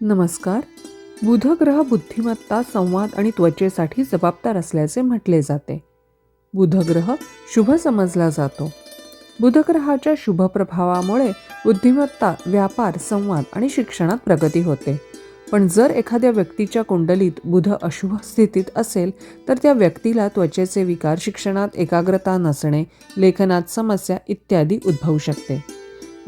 नमस्कार. बुधग्रह बुद्धिमत्ता संवाद आणि त्वचेसाठी जबाबदार असल्याचे म्हटले जाते. बुधग्रह शुभ समजला जातो. बुधग्रहाच्या शुभ प्रभावामुळे बुद्धिमत्ता व्यापार संवाद आणि शिक्षणात प्रगती होते. पण जर एखाद्या व्यक्तीच्या कुंडलीत बुध अशुभ स्थितीत असेल तर त्या व्यक्तीला त्वचेचे विकार शिक्षणात एकाग्रता नसणे लेखनात समस्या इत्यादी उद्भवू शकते.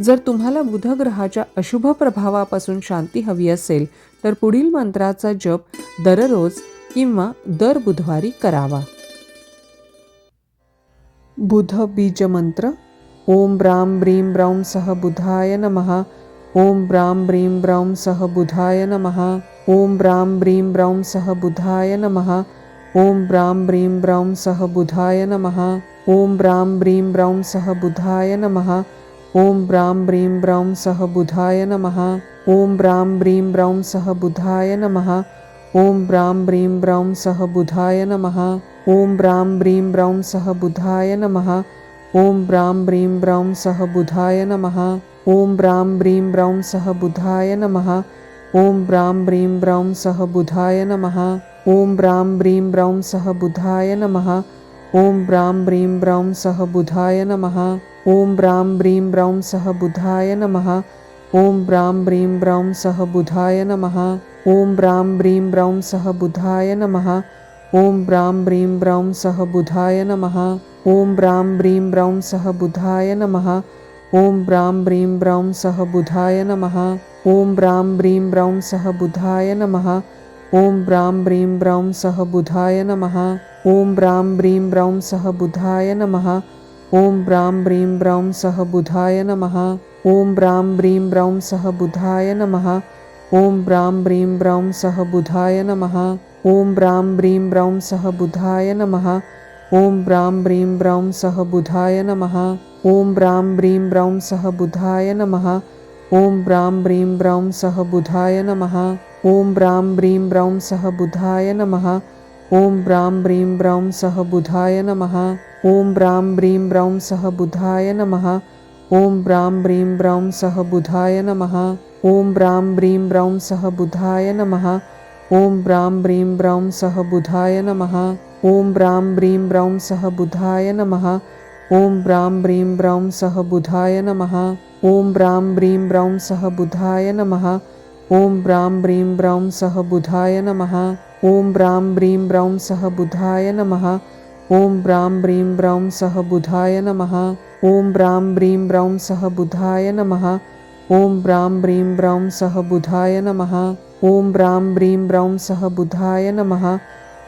जर तुम्हाला बुध ग्रहाच्या अशुभ प्रभावापासून शांती हवी असेल तर पुढील मंत्राचा जप दररोज किंवा दर बुधवारी करावा. बुध बीज मंत्र ओम ब्राम ब्रीम ब्रौम सह बुधाय नमः ओम ब्राम ब्रीम ब्रौम सह बुधाय नमः ओम ब्राम ब्रीम ब्रौम सह बुधाय नमः ओम ब्राम ब्रीम ब्रौम सह बुधाय नमः ओम ब्राम ब्रीम ब्रौम सह बुधाय नमः ओम ब्राम ब्रीम ब्रौम सह बुधाय नमः। ओम ब्राम ब्रीम ब्रौम सह बुधाय नमः। ओम ब्राम ब्रीम ब्रौम सह बुधाय नमः। ओम ब्राम ब्रीम ब्रौम सह बुधाय नमः। ओम ब्राम ब्रीम ब्रौम सह बुधाय नमः। ओम ब्राम ब्रीम ब्रौम सह बुधाय नमः। ओम ब्राम ब्रीम ब्रौम सह बुधाय नमः। ओम ब्राम ब्रीम ब्रौम सह बुधाय नमः। ओम ब्राम ब्रीम ब्रौम सह बुधाय नमः। ओम ब्राम ब्रीम ब्रौम सह बुधाय नमः। ओम ब्राम ब्रीम ब्रौम सह बुधाय नमः। ओम ब्राम ब्रीम ब्रौम सह बुधाय नमः। ओम ब्राम ब्रीम ब्रौम सह बुधाय नमः। ओम ब्राम ब्रीम ब्रौम सह बुधाय नमः। ओम ब्राम ब्रीम ब्रौम सह बुधाय नमः। ओम ब्राम ब्रीम ब्रौम सह बुधाय नमः। ओम ब्राम ब्रीम ब्रौम सह बुधाय नमः। ओम ब्राम ब्रीम ब्रौम सह बुधाय नमः। ओम ब्राम ब्रीम ब्रौम सह बुधाय नमः। ओम ब्राम ब्रीम ब्रौम सह बुधाय नमः। ओम ब्राम ब्रीम ब्रौम सह बुधाय नमः। ओम ब्राम ब्रीम ब्रौम सह बुधाय नमः। ओम ब्राम ब्रीम ब्रौम सह बुधाय नमः। ओम ब्राम ब्रीम ब्रौम सह बुधाय नमः। ओम ब्राम ब्रीम ब्रौम सह बुधाय नमः। ओम ब्राम ब्रीम ब्रौम सह बुधाय नमः। ओम ब्राम ब्रीम ब्रौम सह बुधाय नमः। ओम ब्राम ब्रीम ब्रौम सह बुधाय नमः। ओम ब्राम ब्रीम ब्रौम सह बुधाय नमः। ओम ब्राम ब्रीम ब्रौम सह बुधाय नमः। ओम ब्राम ब्रीम ब्रौम सह बुधाय नमः। ओम ब्राम ब्रीम ब्रौम सह बुधाय नमः। ओम ब्राम ब्रीम ब्रौम सह बुधाय नमः। ओम ब्राम ब्रीम ब्रौम सह बुधाय नमः। ओम ब्राम ब्रीम ब्रौम सह बुधाय नमः। ओम ब्राम ब्रीम ब्रौम सह बुधाय नमः। ओम ब्राम ब्रीम ब्रौम सह बुधाय नमः। ओम ब्राम ब्रीम ब्रौम सह बुधाय नमः। ओम ब्राम ब्रीम ब्रौम सह बुधाय नमः। ओम ब्राम ब्रीम ब्रौम सह बुधाय नमः।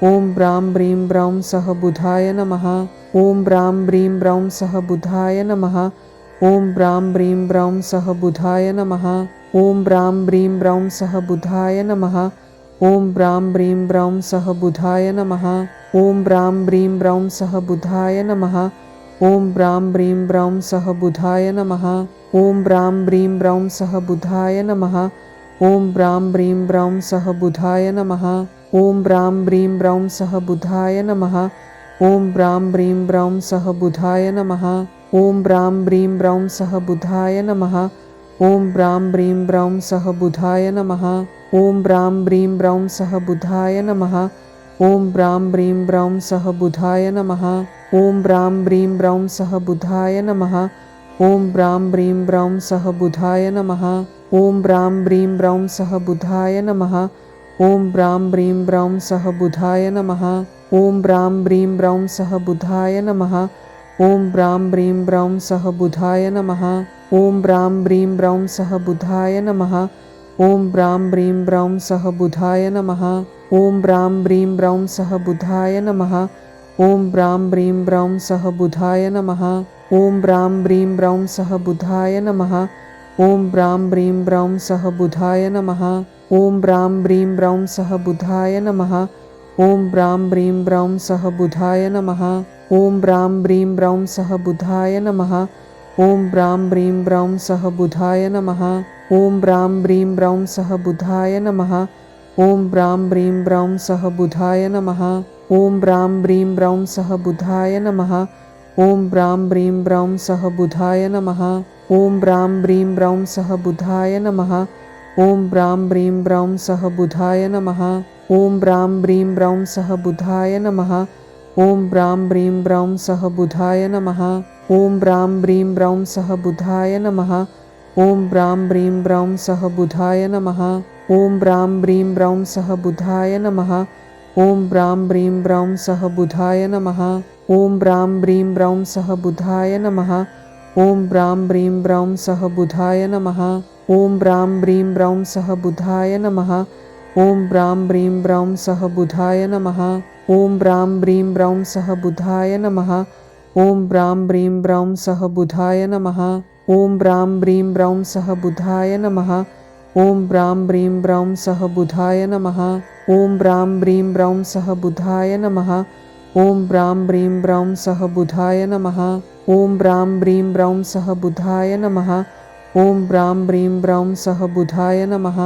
ओम ब्राम ब्रीम ब्रौम सह बुधाय नमः। ओम ब्राम ब्रीम ब्रौम सह बुधाय नमः। ओम ब्राम ब्रीम ब्रौम सह बुधाय नमः। ओम ब्राम ब्रीम ब्रौम सह बुधाय नमः। ओम ब्राम ब्रीम ब्रौम सह बुधाय नमः। ओम ब्राम ब्रीम ब्रौम सह बुधाय नमः। ओम ब्राम ब्रीम ब्रौम सह बुधाय नमः। ओम ब्राम ब्रीम ब्रौम सह बुधाय नमः। ओम ब्राम ब्रीम ब्रौम सह बुधाय नमः। ओम ब्राम ब्रीम ब्रौम सह बुधाय नमः। ओम ब्राम ब्रीम ब्रौम सह बुधाय नमः। ओम ब्राम ब्रीम ब्रौम सह बुधाय नमः। ओम ब्राम ब्रीम ब्रौम सह बुधाय नमः। ओम ब्राम ब्रीम ब्रौम सह बुधाय नमः। ओम ब्राम ब्रीम ब्रौम सह बुधाय नमः। ओम ब्राम ब्रीम ब्रौम सह बुधाय नमः। ओम ब्राम ब्रीम ब्रौम सह बुधाय नमः। ओम ब्राम ब्रीम ब्रौम सह बुधाय नमः। ओम ब्राम ब्रीम ब्रौम सह बुधाय नमः। ओम ब्राम ब्रीम ब्रौम सह बुधाय नमः। ओम ब्राम ब्रीम ब्रौम सह बुधाय नमः। ओम ब्राम ब्रीम ब्रौम सह बुधाय नमः। ओम ब्राम ब्रीम ब्रौम सह बुधाय नमः। ओम ब्राम ब्रीम ब्रौम सह बुधाय नमः। ओम ब्राम ब्रीम ब्रौम सह बुधाय नमः। ओम ब्राम ब्रीम ब्रौम सह बुधाय नमः। ओम ब्राम ब्रीम ब्रौम सह बुधाय नमः। ओम ब्राम ब्रीम ब्रौम सह बुधाय नमः। ओम ब्राम ब्रीम ब्रौम सह बुधाय नमः। ओम ब्राम ब्रीम ब्रौम सह बुधाय नमः। ओम ब्राम ब्रीम ब्रौम सह बुधाय नमः। ओम ब्राम ब्रीम ब्रौम सह बुधाय नमः। ओम ब्राम ब्रीम ब्रौम सह बुधाय नमः। ओम ब्राम ब्रीम ब्रौम सह बुधाय नमः। ओम ब्राम ब्रीम ब्रौम सह बुधाय नमः। ओम ब्राम ब्रीम ब्रौम सह बुधाय नमः। ॐ ब्रां ब्रीं ब्रौं सह बुधाय नमः। ॐ ब्रां ब्रीं ब्रौं सह बुधाय नमः। ॐ ब्रां ब्रीं ब्रौं सह बुधाय नमः। ॐ ब्रां ब्रीं ब्रौं सह बुधाय नमः। ॐ ब्रां ब्रीं ब्रौं सह बुधाय नमः। ॐ ब्रां ब्रीं ब्रौं सह बुधाय नमः। ॐ ब्रां ब्रीं ब्रौं सह बुधाय नमः। ॐ ब्रां ब्रीं ब्रौं सह बुधाय नमः। ॐ ब्रां ब्रीं ब्रौं सह बुधाय नमः। ॐ ब्रां ब्रीं ब्रौं सह बुधाय नमः। ॐ ब्रां ब्रीं ब्रौं सह बुधाय नमः। ॐ ब्रां ब्रीं ब्रौं सह बुधाय नमः। ॐ ब्रां ब्रीं ब्रौं सह बुधाय नमः। ॐ ब्रां ब्रीं ब्रौं सह बुधाय नमः। ॐ ब्रां ब्रीं ब्रौं सह बुधाय नमः। ॐ ब्रां ब्रीं ब्रौं सह बुधाय नमः। ॐ ब्रां ब्रीं ब्रौं सह बुधाय नमः। ॐ ब्रां ब्रीं ब्रौं सह बुधाय नमः। ॐ ब्रां ब्रीं ब्रौं सह बुधाय नमः।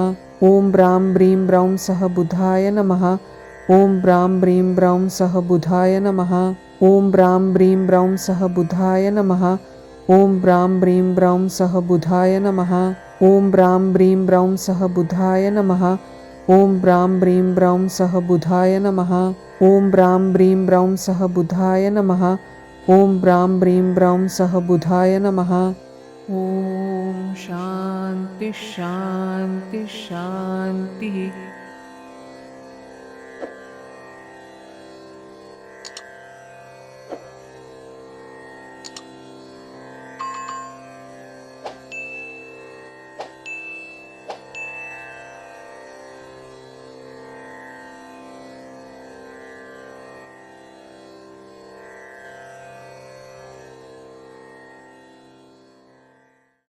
ॐ ब्रां ब्रीं ब्रौं सह बुधाय नमः। ॐ ब्रां ब्रीं ब्रौं सह बुधाय नमः। ॐ ब्रां ब्रीं ब्रौं सह बुधाय नमः। ॐ ब्रां ब्रीं ब्रौं सह बुधाय नमः। ॐ ब्रां ब्रीं ब्रौं सह बुधाय नमः। ॐ ब्रां ब्रीं ब्रौं सह बुधाय नमः। ॐ ब्रां ब्रीं ब्रौं सह बुधाय नमः। ॐ ब्रां ब्रीं ब्रौं सह बुधाय नमः। ॐ शान्ति शान्ति, शान्तिः।